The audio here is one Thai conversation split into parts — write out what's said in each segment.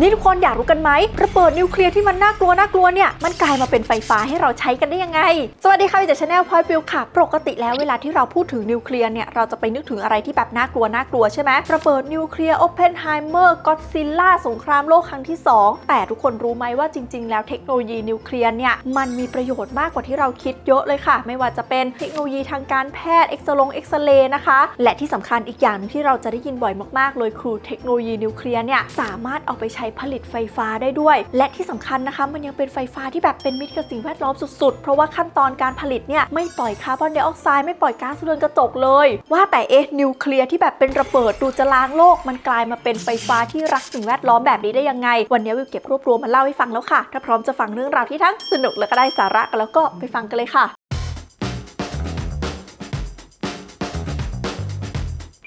นี่ทุกคนอยากรู้กันไหมระเบิดนิวเคลียร์ที่มันน่ากลัวน่ากลัวเนี่ยมันกลายมาเป็นไฟฟ้าให้เราใช้กันได้ยังไง สวัสดีค่ะวิจากชาแนลพอยฟิลค่ะ ปกติแล้วเวลาที่เราพูดถึงนิวเคลียร์เนี่ยเราจะไปนึกถึงอะไรที่แบบน่ากลัวน่ากลัวใช่ไหมระเบิดนิวเคลียร์โอเพนไฮเมอร์ก็อดซิลล่าสงครามโลกครั้งที่ 2 แต่ทุกคนรู้ไหมว่าจริง ๆ แล้วเทคโนโลยีนิวเคลียร์เนี่ยมันมีประโยชน์มากกว่าที่เราคิดเยอะเลยค่ะ ไม่ว่าจะเป็นเทคโนโลยีทางการแพทย์เอ็กซลงเอ็กซเรย์นะคะและที่สำคัญอีกอย่างหนึงที่เราจะได้ยินบ่อยมากๆ เลยคือเทคโนโลยีนิวเคลียร์เนี่ยสามารถเอาไปใช้ผลิตไฟฟ้าได้ด้วย และที่สำคัญนะคะ มันยังเป็นไฟฟ้าที่แบบเป็นมิตรกับสิ่งแวดล้อมสุดๆ เพราะว่าขั้นตอนการผลิตเนี่ยไม่ปล่อยคาร์บอนไดออกไซด์ไม่ปล่อยก๊าซเรือนกระจกเลย ว่าแต่เอ๊ะนิวเคลียร์ที่แบบเป็นระเบิดดูจะล้างโลก มันกลายมาเป็นไฟฟ้าที่รักสิ่งแวดล้อมแบบนี้ได้ยังไง วันนี้วิวเก็บรวบรวมมาเล่าให้ฟังแล้วค่ะ ถ้าพร้อมจะฟังเรื่องราวที่ทั้งสนุกและก็ได้สาระกันแล้วก็ไปฟังกันเลยค่ะ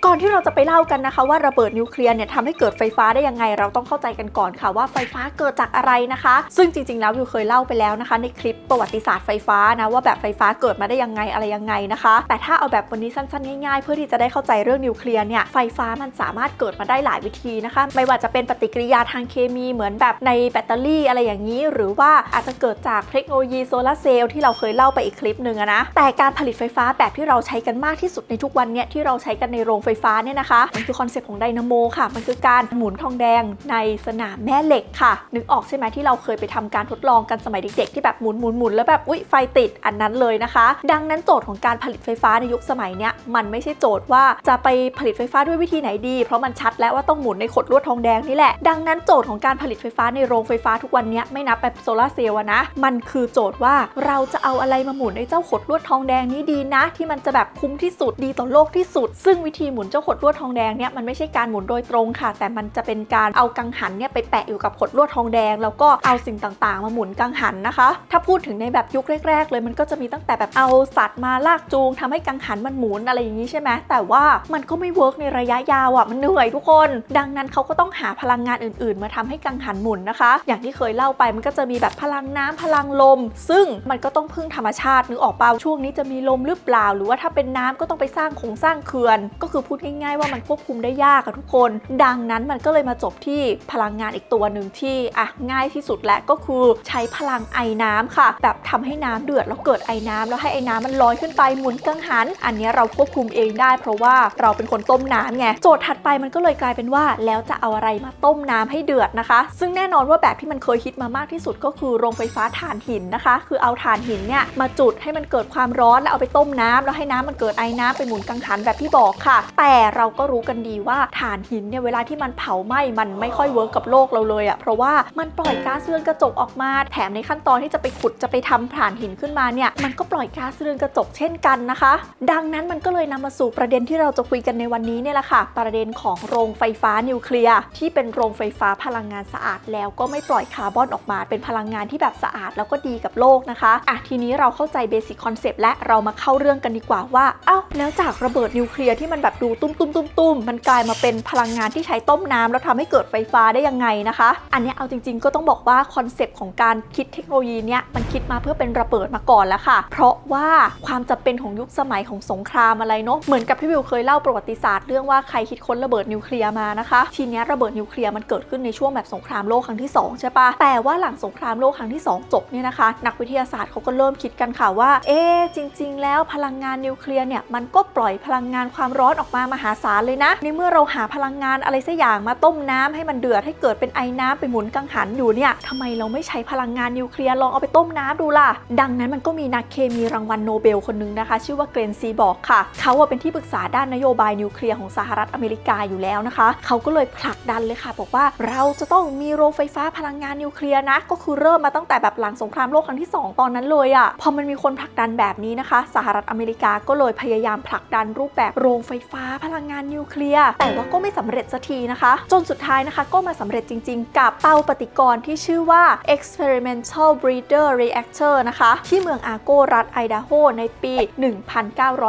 ก่อนที่เราจะไปเล่ากันนะคะว่าระเบิดนิวเคลียร์เนี่ยทำให้เกิดไฟฟ้าได้ยังไง เราต้องเข้าใจกันก่อนค่ะว่าไฟฟ้าเกิดจากอะไรนะคะ ซึ่งจริงๆแล้ววิวเคยเล่าไปแล้วนะคะ ในคลิปประวัติศาสตร์ไฟฟ้านะว่าแบบไฟฟ้าเกิดมาได้ยังไงอะไรยังไงนะคะ แต่ถ้าเอาแบบวันนี้สั้นๆง่ายๆ เพื่อที่จะได้เข้าใจเรื่องนิวเคลียร์เนี่ยไฟฟ้ามันสามารถเกิดมาได้หลายวิธีนะคะ ไม่ว่าจะเป็นปฏิกิริยาทางเคมีเหมือนแบบในแบตเตอรี่อะไรอย่างนี้ หรือว่าอาจจะเกิดจากเทคโนโลยีโซลาร์เซลล์ที่เราเคยเล่าไปอีกคลิปหนึ่งนะแต่การผลิตไฟฟ้าแบบที่เราใช้กันมากที่สุดในทุกวันเนี่ยที่เราใช้กันในโรงไฟฟ้าเนี่ยนะคะ มันคือคอนเซปต์ของไดนาโมค่ะ มันคือการหมุนทองแดงในสนามแม่เหล็กค่ะ นึกออกใช่ไหมที่เราเคยไปทำการทดลองกันสมัยเด็กๆ ที่แบบหมุนหมุนหมุนแล้วแบบอุ๊ยไฟติดอันนั้นเลยนะคะ ดังนั้นโจทย์ของการผลิตไฟฟ้าในยุคสมัยเนี้ยมันไม่ใช่โจทย์ว่าจะไปผลิตไฟฟ้าด้วยวิธีไหนดี เพราะมันชัดแล้วว่าต้องหมุนในขดลวดทองแดงนี่แหละ ดังนั้นโจทย์ของการผลิตไฟฟ้าในโรงไฟฟ้าทุกวันนี้ไม่นับแบบโซลาร์เซลล์นะ มันคือโจทย์ว่าเราจะเอาอะไรมาหมุนในเจ้าขดลวดทองแดงนี้ดีนะ ที่มันจะแบบคุ้มที่สุดดีต่อโลกที่สุด ซึ่งวิธีหมุนเจ้าขดลวดทองแดงเนี่ยมันไม่ใช่การหมุนโดยตรงค่ะ แต่มันจะเป็นการเอากังหันเนี่ยไปแปะอยู่กับขดลวดทองแดง แล้วก็เอาสิ่งต่างๆ มาหมุนกังหันนะคะ ถ้าพูดถึงในแบบยุคแรก ๆ เลยมันก็จะมีตั้งแต่แบบเอาสัตว์มาลากจูงทำให้กังหันมันหมุนอะไรอย่างนี้ใช่ไหมแต่ว่ามันก็ไม่เวิร์กในระยะยาวอะมันเหนื่อยทุกคน ดังนั้นเขาก็ต้องหาพลังงานอื่น ๆ มาทำให้กังหันหมุนนะคะ อย่างที่เคยเล่าไปมันก็จะมีแบบพลังน้ำพลังลม ซึ่งมันก็ต้องพึ่งธรรมชาตินึกออกเปล่าช่วงนี้จะมีลมหรือเปล่า หรือว่าถ้าเป็นน้ำก็ต้องไปสร้างโครงสร้างเขื่อน ก็คือพูดง่ายๆว่ามันควบคุมได้ยากอะทุกคน ดังนั้นมันก็เลยมาจบที่พลังงานอีกตัวหนึ่งที่อะง่ายที่สุดและก็คือใช้พลังไอ้น้ำค่ะ แบบทำให้น้ำเดือดแล้วเกิดไอ้น้ำแล้วให้ไอ้น้ำมันลอยขึ้นไปหมุนกังหัน อันนี้เราควบคุมเองได้ เพราะว่าเราเป็นคนต้มน้ำไงโจทย์ถัดไปมันก็เลยกลายเป็นว่า แล้วจะเอาอะไรมาต้มน้ำให้เดือดนะคะ ซึ่งแน่นอนว่าแบบที่มันเคยฮิตมามากที่สุดก็คือโรงไฟฟ้าถ่านหินนะคะ คือเอาถ่านหินเนี่ยมาจุดให้มันเกิดความร้อนแล้วเอาไปต้มน้ำแล้วให้น้ำมันเกิดไอ้น้ำไปหมุนกังหันแบบที่บอกค่ะแต่เราก็รู้กันดีว่าถ่านหินเนี่ยเวลาที่มันเผาไหม้มันไม่ค่อยเวิร์กกับโลกเราเลยอะเพราะว่ามันปล่อยก๊าซเรือนกระจกออกมา แถมในขั้นตอนที่จะไปขุดจะไปทำถ่านหินขึ้นมาเนี่ยมันก็ปล่อยก๊าซเรือนกระจกเช่นกันนะคะ ดังนั้นมันก็เลยนำมาสู่ประเด็นที่เราจะคุยกันในวันนี้เนี่ยแหละค่ะ ประเด็นของโรงไฟฟ้านิวเคลียร์ที่เป็นโรงไฟฟ้าพลังงานสะอาด แล้วก็ไม่ปล่อยคาร์บอนออกมา เป็นพลังงานที่แบบสะอาดแล้วก็ดีกับโลกนะคะอะทีนี้เราเข้าใจเบสิ c คอนเซปต์และเรามาเข้าเรื่องกันดีกว่าว่า เอ้าแล้วจากระเบิดนิวเคลียร์ที่มันแบบดูตุ้มตุ้มตุ้มตุ้มมันกลายมาเป็นพลังงานที่ใช้ต้มน้ำแล้วทำให้เกิดไฟฟ้าได้ยังไงนะคะ อันนี้เอาจริง ๆ ก็ต้องบอกว่าคอนเซปต์ของการคิดเทคโนโลยีเนี้ยมันคิดมาเพื่อเป็นระเบิดมาก่อนแล้วค่ะ เพราะว่าความจำเป็นของยุคสมัยของสงครามอะไรเนาะเหมือนกับที่วิวเคยเล่าประวัติศาสตร์เรื่องว่าใครคิดค้นระเบิดนิวเคลียร์มานะคะทีเนี้ยระเบิดนิวเคลียร์มันเกิดขึ้นในช่วงแบบสงครามโลกครั้งที่สองใช่ปะแต่ว่าหลังสงครามโลกครั้งที่สองจบเนี่ยนะคะ นักวิทยาศาสตร์เขาก็เริ่มคิดกันค่ะว่า เอ๊จริง ๆ แล้วพลังงานนิวเคลียร์เนี่ยมันก็ปล่อยพลังงานความร้อนออกมามหาศาลเลยนะ ในเมื่อเราหาพลังงานอะไรสักอย่างมาต้มน้ำให้มันเดือดให้เกิดเป็นไอ้น้ำไปหมุนกังหันอยู่เนี่ยทำไมเราไม่ใช้พลังงานนิวเคลียร์ลองเอาไปต้มน้ำดูล่ะ ดังนั้นมันก็มีนักเคมีรางวัลโนเบลคนนึงนะคะ ชื่อว่าเกรนซีบอกค่ะ เขาเป็นที่ปรึกษาด้านนโยบายนิวเคลียร์ของสหรัฐอเมริกาอยู่แล้วนะคะ เขาก็เลยผลักดันเลยค่ะ บอกว่าเราจะต้องมีโรงไฟฟ้าพลังงานนิวเคลียร์นะ ก็คือเริ่มมาตั้งแต่แบบหลังสงครามโลกครั้งที่ 2 ตอนนั้นเลยอะพอมันมีคนผลักดันแบบนี้นะคะ สหรัฐอเมริกาก็เลยพยายามผลักดันรูปแบบโรงไฟฟ้าพลังงานนิวเคลียร์แต่ว่าก็ไม่สำเร็จสักทีนะคะ จนสุดท้ายนะคะ ก็มาสำเร็จจริง ๆ กับเตาปฏิกรณ์ที่ชื่อว่า experimental breeder reactor นะคะ ที่เมืองอาโกรัฐไอดาโฮในปี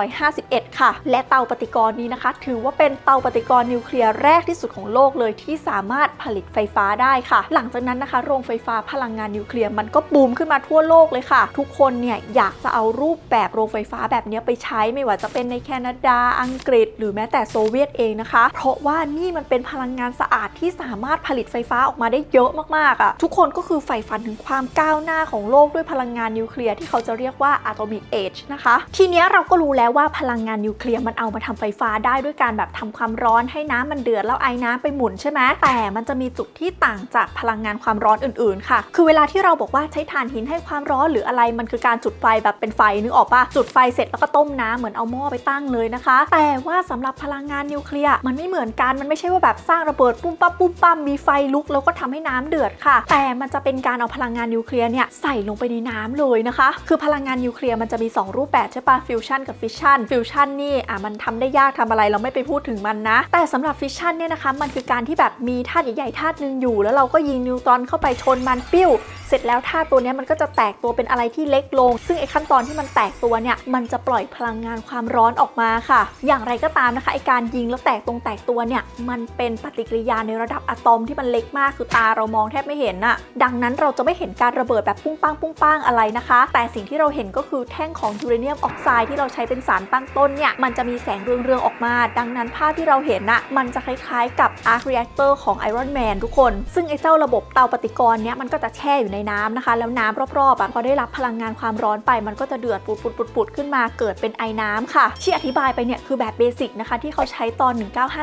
1951 ค่ะ และเตาปฏิกรณ์นี้นะคะ ถือว่าเป็นเตาปฏิกรณ์นิวเคลียร์แรกที่สุดของโลกเลยที่สามารถผลิตไฟฟ้าได้ค่ะ หลังจากนั้นนะคะ โรงไฟฟ้าพลังงานนิวเคลียร์มันก็บูมขึ้นมาทั่วโลกเลยค่ะ ทุกคนเนี่ยอยากจะเอารูปแบบโรงไฟฟ้าแบบนี้ไปใช้ไม่ว่าจะเป็นในแคนาดาอังกฤษหรือรือแม้แต่โซเวียตเองนะคะ เพราะว่านี่มันเป็นพลังงานสะอาดที่สามารถผลิตไฟฟ้าออกมาได้เยอะมากๆอะ่ะทุกคนก็คือใฝ่ฝันถึงความก้าวหน้าของโลกด้วยพลังงานนิวเคลียร์ที่เขาจะเรียกว่า atomic age นะคะทีเนี้ยเราก็รู้แล้วว่าพลังงานนิวเคลียร์มันเอามาทำไฟฟ้าได้ด้วยการแบบทำความร้อนให้น้ำมันเดือดแล้วไอ้น้ำไปหมุนใช่ไหมแต่มันจะมีจุดที่ต่างจากพลังงานความร้อนอื่นๆค่ะ คือเวลาที่เราบอกว่าใช้ถ่านหินให้ความร้อนหรืออะไรมันคือการจุดไฟแบบเป็นไฟนึกออกปะจุดไฟเสร็จแล้วก็ต้มน้ำเหมือนเอาหม้อไปตั้งเลยนะคะ แต่ว่าสำหรับพลังงานนิวเคลียร์มันไม่เหมือนกันมันไม่ใช่ว่าแบบสร้างระเบิดปุ้มปั๊บปุ้มปั๊มมีไฟลุกแล้วก็ทำให้น้ำเดือดค่ะ แต่มันจะเป็นการเอาพลังงานนิวเคลียร์เนี่ยใส่ลงไปในน้ำเลยนะคะ คือพลังงานนิวเคลียร์มันจะมี 2 รูปแบบใช่ปะฟิวชันกับฟิชชันฟิวชันนี่อะมันทำได้ยากทำอะไรเราไม่ไปพูดถึงมันนะ แต่สำหรับฟิชชันเนี่ยนะคะมันคือการที่แบบมีธาตุใหญ่ๆธาตุหนึ่งอยู่ แล้วเราก็ยิงนิวตรอนเข้าไปชนมันปิ้ว สร็จแล้วธาตุตัวนี้มันก็จะแตกตัวเป็นอะไรที่เล็กลง ซึ่งไอ้ขั้นตอนที่มันแตกตัวเนี่ยมันจะปล่อยพลังงานความร้อนออกมาค่ะ อย่างไรก็ตามนะคะไอการยิงแล้วแตกตรงแตกตัวเนี่ยมันเป็นปฏิกิริยาในระดับอะตอมที่มันเล็กมากคือตาเรามองแทบไม่เห็นน่ะดังนั้นเราจะไม่เห็นการระเบิดแบบปุ้งปังปุ้งปังอะไรนะคะ แต่สิ่งที่เราเห็นก็คือแท่งของยูเรเนียมออกไซด์ที่เราใช้เป็นสารตั้งต้นเนี่ยมันจะมีแสงเรืองๆออกมา ดังนั้นภาพที่เราเห็นน่ะมันจะคล้ายๆ กับ arc reactor ของ Iron Man ทุกคน ซึ่งไอ้เจ้าระบบเตาปฏิกรณ์เนี่ยมันก็จะแช่อยู่ในน้ำนะคะ แล้วน้ำรอบๆอะพอได้รับพลังงานความร้อนไป มันก็จะเดือดปุดๆๆๆขึ้นมาเกิดเป็นไอน้ำค่ะ ที่อธิบายไปเนี่ยคือแบบเบสิกนะคะ ที่เขาใช้ตอน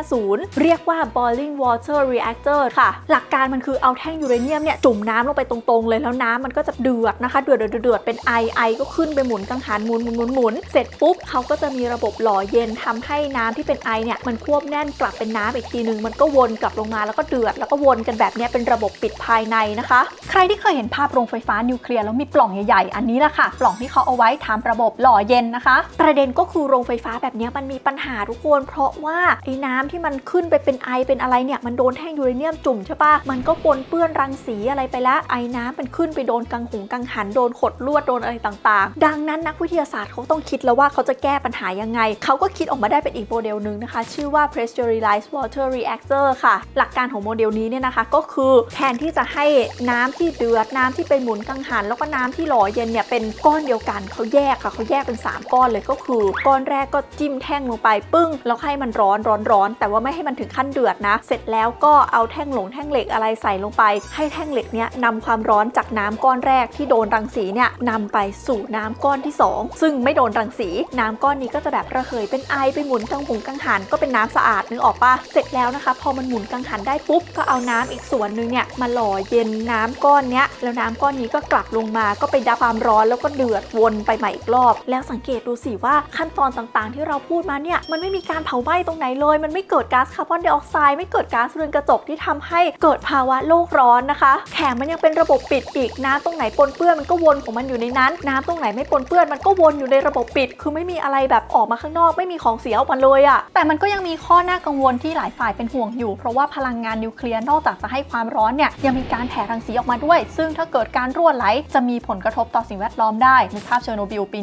1950 เรียกว่า boiling water reactor ค่ะ หลักการมันคือเอาแท่งยูเรเนียมเนี่ยจุ่มน้ำลงไปตรงๆเลยแล้วน้ำมันก็จะเดือดนะคะ เดือดเดือดเดือดเป็นไอไอก็ขึ้นไปหมุนกังหันหมุนหมุนหมุนหมุนเสร็จปุ๊บเขาก็จะมีระบบหล่อเย็นทำให้น้ำที่เป็นไอเนี่ยมันควบแน่นกลับเป็นน้ำอีกทีนึงมันก็วนกลับลงมาแล้วก็เดือดแล้วก็วนกันแบบเนี้ยเป็นระบบปิดภายในนะคะ ใครที่เคยเห็นภาพโรงไฟฟ้านิวเคลียร์แล้วมีปล่องใหญ่ๆ อันนี้แหละค่ะ ปล่องที่เขาเอาไว้ทำระบบหล่อเย็นนะคะ ประเด็นก็คือโรงไฟฟ้าแบบนี้มันมีปัญหาทุกคน เพราะว่าไอ้น้ำที่มันขึ้นไปเป็นไอเป็นอะไรเนี่ยมันโดนแท่งยูเรเนียมจุ่มใช่ปะมันก็ปนเปื้อนรังสีอะไรไปแล้วไอ้น้ำมันขึ้นไปโดนกังหงกังหันโดนขดลวดโดนอะไรต่างๆ ดังนั้นนักวิทยาศาสตร์เขาต้องคิดแล้วว่าเขาจะแก้ปัญหายังไง เขาก็คิดออกมาได้เป็นอีกโมเดลหนึ่งนะคะ ชื่อว่า pressurized water reactor ค่ะ หลักการของโมเดลนี้เนี่ยนะคะก็คือแทนที่จะให้น้ำที่เดือดน้ำที่เป็นหมุนกังหัน แล้วก็น้ำที่หล่อเย็นเนี่ยเป็นก้อนเดียวกันเขาแยกค่ะเขาแยกเป็น 3 ก้อนเลยก็คือ ก้อนแรกก็จิ้มแท่งลงไปปึ้งแล้วให้มันร้อนร้อนร้อนแต่ว่าไม่ให้มันถึงขั้นเดือดนะ เสร็จแล้วก็เอาแท่งหลงแท่งเหล็กอะไรใส่ลงไป ให้แท่งเหล็กเนี้ยนำความร้อนจากน้ำก้อนแรกที่โดนรังสีเนี่ยนำไปสู่น้ำก้อนที่ 2 ซึ่งไม่โดนรังสี น้ำก้อนนี้ก็จะแบบระเหยเป็นไอไปหมุนกังหุงกังหันก็เป็นน้ำสะอาดนึกออกปะเสร็จแล้วนะคะ พอมันหมุนกังหันได้ปุ๊บก็เอาน้ำอีกส่วนหนึ่งเนี่ยมาหล่อเย็นน้ำก้อนเนี้ยแล้วน้ำก้อนนี้ก็กลับลงมาก็ไปดับความร้อนแล้วก็เดือดวนไปใหม่อีกรอบ แล้วสังเกตดูสิว่าขั้นตอนต่างๆ ที่เราพูดมาเนี่ยมันไม่มีการเผาไหม้ตรงไหนเลย มันไม่เกิดก๊าซคาร์บอนไดออกไซด์ไม่เกิดก๊าซเรือนกระจกที่ทำให้เกิดภาวะโลกร้อนนะคะแถมมันยังเป็นระบบปิดอีกน้ำตรงไหนปนเปื้อนมันก็วนของมันอยู่ในนั้น น้ำตรงไหนไม่ปนเปื้อนมันก็วนอยู่ในระบบปิด คือไม่มีอะไรแบบออกมาข้างนอกไม่มีของเสียออกมาเลยอะแต่มันก็ยังมีข้อน่ากังวลที่หลายฝ่ายเป็นห่วงอยู่ เพราะว่าพลังงานนิวเคลียร์นอกจากจะให้ความร้อนเนี่ยยังมีการแผ่รังสีออกมาด้วย ซึ่งถ้าเกิดการรั่วไหล จะมีผลกระทบต่อสิ่งแวดล้อมได้นึกภาพเชอร์โนบิลปี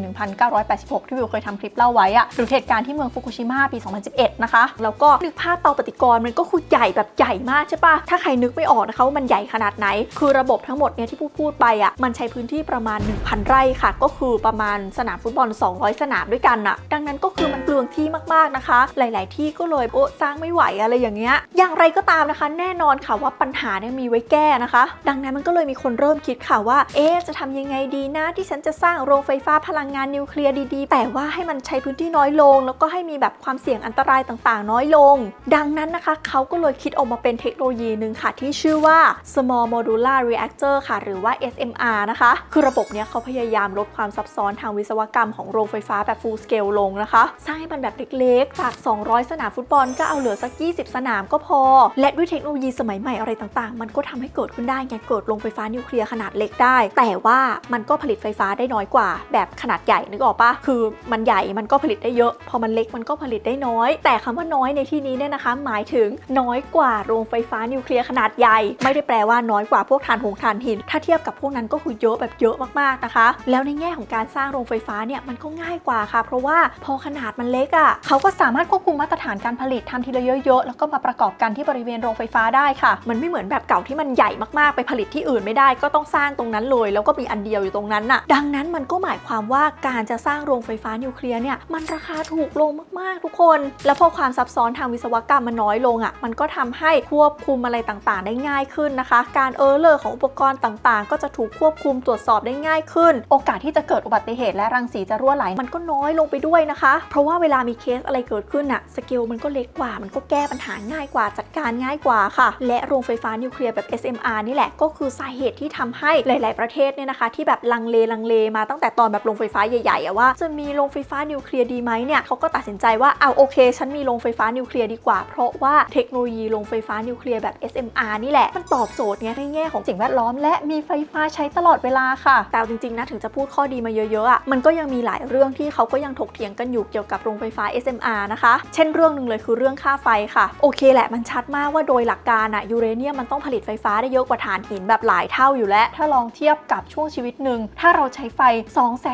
1986 ที่วิวเคยทำคลิปเล่าไว้อะหรือเหตุการณ์ที่เมืองฟุกุชิมะปี 2011 นะคะ แล้วก็นึกภาพเตาปฏิกรณ์มันก็คือใหญ่แบบใหญ่มากใช่ปะถ้าใครนึกไม่ออกนะคะว่ามันใหญ่ขนาดไหน คือระบบทั้งหมดเนี่ยที่พูดพูดไปอะมันใช้พื้นที่ประมาณ 1,000 ไร่ค่ะ ก็คือประมาณสนามฟุตบอล 200 สนามด้วยกันอะดังนั้นก็คือมันเปลืองที่มากๆนะคะ หลาย ๆ ที่ก็เลยโอ้สร้างไม่ไหวอะไรอย่างเงี้ยอย่างไรก็ตามนะคะ แน่นอนค่ะว่าปัญหาเนี่ยมีไว้แก้นะคะ ดังนั้นมันก็เลยมีคนเริ่มคิดค่ะว่า เอ๊จะทำยังไงดีนะ ที่ฉันจะสร้างโรงไฟฟ้าพลังงานนิวเคลียร์ดีๆ แต่ว่าให้มันใช้พื้นที่น้อยลง แล้วก็ให้มีแบบความเสี่ยงอันตรายต่างๆ น้อยลง ดังนั้นนะคะ เขาก็เลยคิดออกมาเป็นเทคโนโลยีหนึ่งค่ะ ที่ชื่อว่า small modular reactor ค่ะ หรือว่า SMR นะคะ คือระบบเนี้ยเขาพยายามลดความซับซ้อนทางวิศวกรรมของโรงไฟฟ้าแบบ full scale ลงนะคะ สร้างให้มันแบบเล็กๆ จาก 200 สนามฟุตบอลก็เอาเหลือสัก 20 สนามก็พอ และด้วยเทคโนโลยีสมัยใหม่อะไรต่างๆ มันก็ทำให้เกิดขึ้นได้ไงเกิดโรงไฟฟ้านิวเคลียร์ขนาดเล็กได้ แต่ว่ามันก็ผลิตไฟฟ้าได้น้อยกว่า แบบขนาดใหญ่นึกออกปะคือมันใหญ่มันก็ผลิตได้เยอะ พอมันเล็กมันก็ผลิตได้น้อย แต่คำว่าน้อยในที่นี้เนี่ยนะคะ หมายถึงน้อยกว่าโรงไฟฟ้านิวเคลียร์ขนาดใหญ่ ไม่ได้แปลว่าน้อยกว่าพวกถ่านหงถ่านหิน ถ้าเทียบกับพวกนั้นก็คือเยอะแบบเยอะมากๆนะคะ แล้วในแง่ของการสร้างโรงไฟฟ้าเนี่ยมันก็ง่ายกว่าค่ะ เพราะว่าพอขนาดมันเล็กอะ่ะเขาก็สามารถควบคุมมาตรฐานการผลิตทำทีละเยอะๆแล้วก็มาประกอบกันที่บริเวณโรงไฟฟ้าได้ค่ะ มันไม่เหมือนแบบเก่าที่มันใหญ่มากๆไปผลิตที่อื่นไม่ได้ก็ต้องสร้างตรงนั้นเลย แล้วก็มีอันเดียวอยู่ตรงนั้นน่ะ ดังนั้นมันก็หมายความว่าการจะสร้างโรงไฟฟ้านิวเคลียร์เนี่ยมันราคาถูกลงมากๆทุกคน แล้วพอความซับซ้อนทางวิศวกรรมมันน้อยลงอะมันก็ทำให้ควบคุมอะไรต่างๆ ได้ง่ายขึ้นนะคะ การเออร์เลอร์ของอุปกรณ์ต่างๆ ก็จะถูกควบคุมตรวจสอบได้ง่ายขึ้น โอกาสที่จะเกิดอุบัติเหตุและรังสีจะรั่วไหลมันก็น้อยลงไปด้วยนะคะ เพราะว่าเวลามีเคสอะไรเกิดขึ้นอะสเกลมันก็เล็กกว่า มันก็แก้ปัญหาง่ายกว่าจัดการง่ายกว่าค่ะ และโรงไฟฟ้านิวเคลียร์แบบ SMR นี่แหละก็คือสาเหตุที่ทำให้หลาย ๆ ประเทศเนี่ยนะคะ ที่แบบลังเลลังเลมาตั้งแต่ตอนแบบโรงไฟฟ้าใหญ่ๆว่าจะมีโรงไฟฟ้านิวเคลียร์ดีไหมเนี่ยเขาก็ตัดสินใจว่าเอาโอเค ฉันมีโรงไฟฟ้านิวเคลียร์ดีกว่า เพราะว่าเทคโนโลยีโรงไฟฟ้านิวเคลียร์แบบ SMR นี่แหละ มันตอบโจทย์เนี่ยในแง่ของสิ่งแวดล้อม และมีไฟฟ้าใช้ตลอดเวลาค่ะ แต่จริง ๆ นะถึงจะพูดข้อดีมาเยอะๆอะมันก็ยังมีหลายเรื่องที่เขาก็ยังถกเถียงกันอยู่เกี่ยวกับโรงไฟฟ้า SMR นะคะ เช่นเรื่องหนึ่งเลยคือเรื่องค่าไฟค่ะโอเคแหละมันชัดมากว่าโดยหลักการอะยูเรเนียมมันต้องผลิตไฟฟ้าได้เยอะกว่าถ่านหินแบบหลายเท่าอยู่แล้ว ถ้าลองเทียบกับช่วงชีวิตหนึ่ง ถ้าเราใช้ไฟ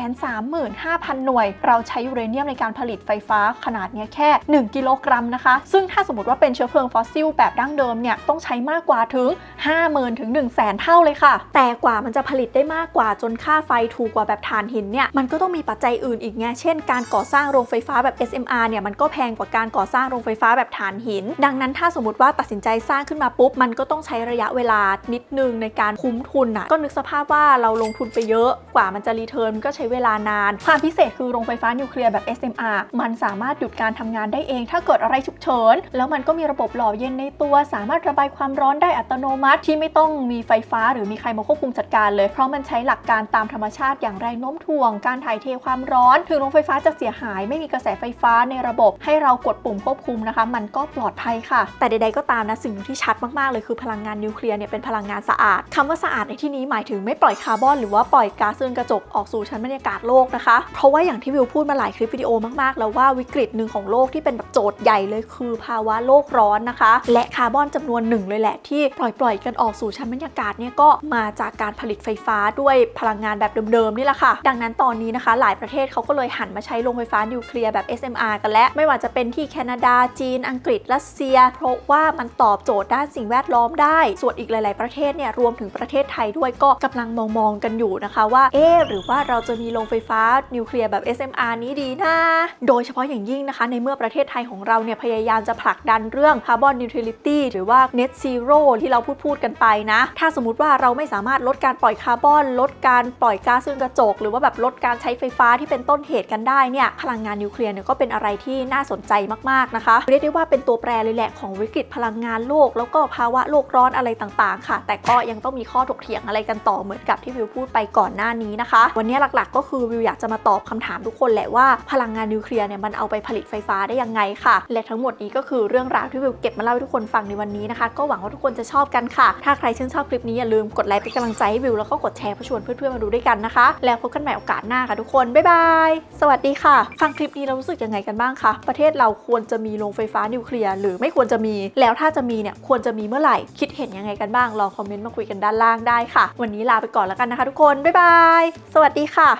235,000 หน่วย เราใช้ยูเรเนียมในการผลิตไฟฟ้าขนาดนี้แค่ 1 กิโลกรัมนะคะ ซึ่งถ้าสมมติว่าเป็นเชื้อเพลิงฟอสซิลแบบดั้งเดิมเนี่ย ต้องใช้มากกว่าถึง 50,000ถึง1 0 0 0 0แเท่าเลยค่ะ แต่กว่ามันจะผลิตได้มากกว่าจนค่าไฟถูกกว่าแบบถ่านหินเนี่ย มันก็ต้องมีปัจจัยอื่นอีกไง เช่น การก่อสร้างโรงไฟฟ้าแบบ SMR เนี่ย มันก็แพงกว่าการก่อสร้างโรงไฟฟ้าแบบถ่านหิน ดังนั้นถ้าสมมติว่าตัดสินใจสร้างขึ้นมาปุ๊บ มันก็ต้องใช้ระยะเวลานิดนึงในการคุ้มทุนอะก็นึกสภาพว่าเราลงทุนไปเยอะกว่ามันจะรีเทิร์นก็ใช้เวลานาน ความพิเศษคือโรงไฟฟ้านิวเคลียร์แบบ SMR มันสามารถหยุดการทำงานได้เอง ถ้าเกิดอะไรฉุกเฉิน แล้วมันก็มีระบบหล่อเย็นในตัว สามารถระบายความร้อนได้อัตโนมัติ ที่ไม่ต้องมีไฟฟ้าหรือมีใครมาควบคุมจัดการเลย เพราะมันใช้หลักการตามธรรมชาติอย่างแรงโน้มถ่วง การถ่ายเทความร้อน ถึงโรงไฟฟ้าจะเสียหาย ไม่มีกระแสไฟฟ้าในระบบ ให้เรากดปุ่มควบคุมนะคะ มันก็ปลอดภัยค่ะ แต่ใดๆก็ตามนะสิ่งที่ชัดมากๆเลยคือพลังงานนิวเคลียร์เนี่ยเป็นพลังงานสะอาดคำว่าสะอาดในที่นี้หมายถึงไม่ปล่อยคาร์บอนหรือว่าปล่อยก๊าซเรือนกระจกออกสู่ชั้นบรรยากาศโลกนะคะ เพราะว่าอย่างที่วิวพูดมาหลายคลิปวิดีโอมากๆ แล้วว่าวิกฤตหนึ่งของโลกที่เป็นแบบโจทย์ใหญ่เลยคือภาวะโลกร้อนนะคะ และคาร์บอนจำนวนหนึ่งเลยแหละที่ปล่อยปล่อยๆกันออกสู่ชั้นบรรยากาศเนี่ยก็มาจากการผลิตไฟฟ้าด้วยพลังงานแบบเดิมๆนี่แหละค่ะ ดังนั้นตอนนี้นะคะ หลายประเทศเขาก็เลยหันมาใช้โรงไฟฟ้านิวเคลียร์แบบ SMR กันแล้วไม่ว่าจะเป็นที่แคนาดาจีน อังกฤษรัสเซีย เพราะว่ามันตอบโจทย์ด้านสิ่งแวดล้อมได้ ส่วนอีกหลาย ๆประเทศเนี่ยรวมถึงประเทศไทยด้วยก็กำลังมองๆกันอยู่นะคะว่าเอ๊หรือว่าเราจะมีโรงไฟฟ้านิวเคลียร์แบบ SMR นี้ดีนะ โดยเฉพาะอย่างยิ่งนะคะ ในเมื่อประเทศไทยของเราเนี่ยพยายามจะผลักดันเรื่องคาร์บอนนิวทรัลิตี้หรือว่า net zero ที่เราพูดพูดกันไปนะ ถ้าสมมติว่าเราไม่สามารถลดการปล่อยคาร์บอน ลดการปล่อยก๊าซเรือนกระจก หรือว่าแบบลดการใช้ไฟฟ้าที่เป็นต้นเหตุกันได้เนี่ยพลังงานนิวเคลียร์เนี่ยก็เป็นอะไรที่น่าสนใจมากๆนะคะเรียกได้ว่าเป็นตัวแปรเลยแหละของวิกฤตพลังงานโลก แล้วก็ภาวะโลกร้อนอะไรต่างๆ ค่ะ แต่ก็ยังต้องมีข้อถกเถียงอะไรกันต่อเหมือนกับที่วิวพูดไปก่อนหน้านี้นะคะ วันนี้หลักๆ ก็คือวิวอยากจะมาตอบคำถามทุกคนแหละว่าพลังงานนิวเคลียร์เนี่ยมันเอาไปผลิตไฟฟ้าได้ยังไงค่ะ และทั้งหมดนี้ก็คือเรื่องราวที่วิวเก็บมาเล่าให้ทุกคนฟังในวันนี้นะคะ ก็หวังว่าทุกคนจะชอบกันค่ะ ถ้าใครชื่นชอบคลิปนี้อย่าลืมกดไลค์เป็นกำลังใจให้วิวแล้วก็กดแชร์เพื่อชวนเพื่อนๆมาดูด้วยกันนะคะ แล้วพบกันใหม่โอกาสหน้าค่ะทุกคน บ๊ายบาย สวัสดีค่ะ ฟังคลิปนี้เรารู้สึกยังไงกันบ้างคะ ประเทศเราควรจะมีโรงไฟฟ้านิวเคลียร์หรือไม่ควรจะมี แล้วถ้าจะมีเนี่ยควรจะมีเมื่อไหร่ คิดเห็นยังไงกันบ้าง ลองคอมเมนต์มาคุยกันด้านล่างได้ค่ะ วันนี้ลาไปก่อนแล้วกันนะคะทุกคน บ๊ายบาย สวัสดีค่ะ